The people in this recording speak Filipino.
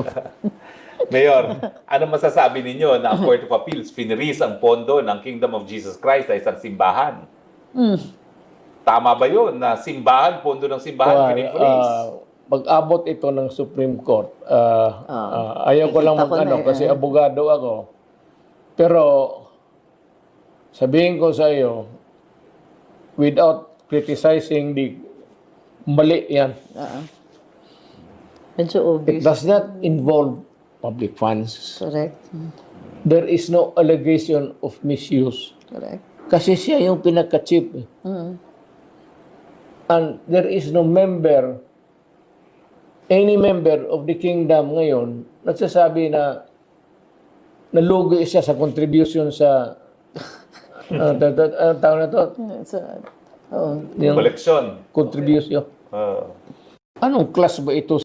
ko. Mayor, ano masasabi ninyo na ang Court of Appeals finreeze ang pondo ng Kingdom of Jesus Christ sa isang simbahan? Tama ba yun na simbahan, pondo ng simbahan, Well, pinifreeze? ah, pag-abot ito ng Supreme Court, ah, Ah, ah, ayaw ko lang mag-ano na, kasi eh. abogado ako. Pero sabihin ko sa iyo, without criticizing the mali yan. Oo. Medyo It obvious. does not involve public funds. Correct. There is no allegation of misuse. Correct. Kasi siya yung pinaka-chief. eh. Mm. And there is no member, any member of the kingdom ngayon, nagsasabi na nalugi siya sa contribution sa ano uh, uh, tawag na to? So, oo. Yung Koleksyon. contribution. Ah. Anong class ba ito